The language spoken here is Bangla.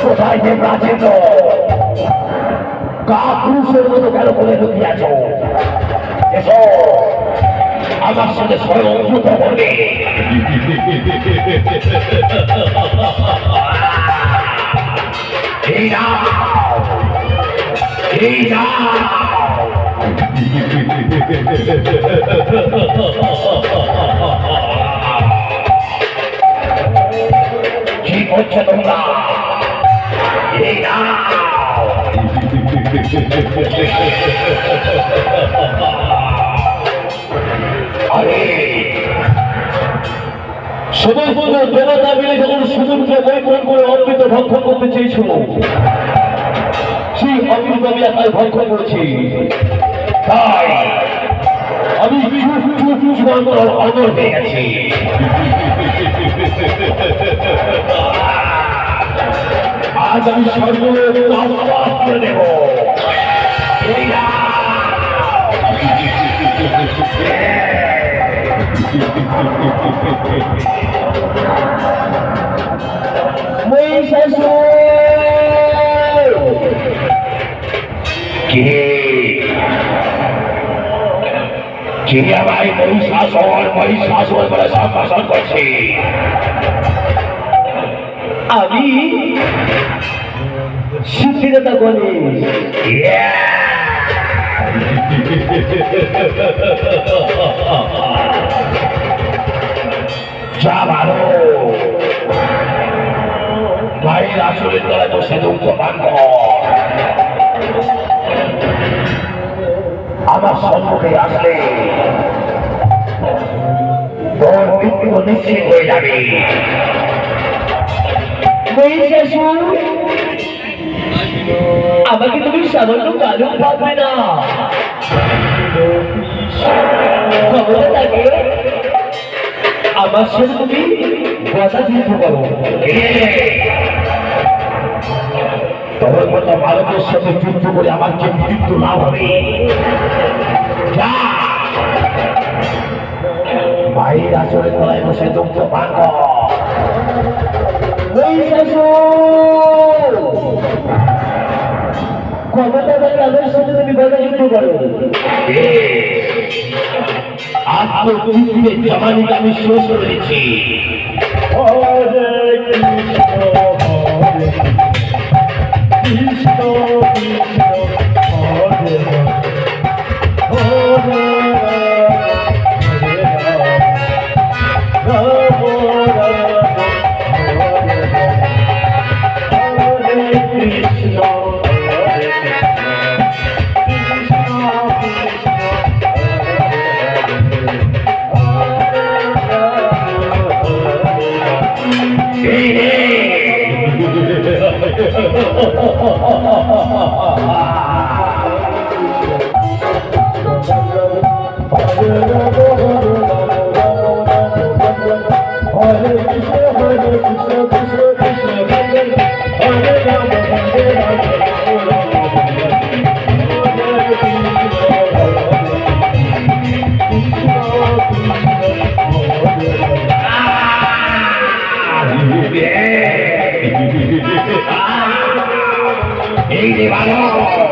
কোথায় যে প্রাচীন কাপুরুষের মতো কেন করে লুকিয়ে আছো এসো আমার সাথে স্বয়ং যুদ্ধ করবে করছ তোমরা আরে সমস্ত দেবতা মিলে যখন সমুদ্রে বৈকুণ্ঠ করে অমৃত ভক্ষণ করতে চেয়েছিল সেই অমৃত আমি একাই ভক্ষণ করেছি তাই আমি অমর অমর হয়ে গেছি আজ আমি সর্বলোক আহ্বান করে দেব। কে কে আমার মহিষাসর মহিষাসর আমি সিদ্ধিদাতা গণেশ যা ভালো মায়ের আসলের তলায় বসে দুঃখ পান আমার সম্মুখে আসলে তোর মৃত্যু নিশ্চিত হয়ে যাবে। আমাকে তুমি সামান্য কালো ভাববে না। ক্ষমতা থাকে আমার সাথে তুমি কথা যুদ্ধ করো। তোর মতো ভারতের সাথে যুদ্ধ করে আমার যে মৃত্যু লাভ হবে মায়ের আসলে তলায় বসে দুঃখ পান ক্ষমতা থাকে আমার সাথে তুমি যুদ্ধ করো আত্মতৃপ্তির জমানিকে আমি শেষ করেছি এই রে। এই রে ভালো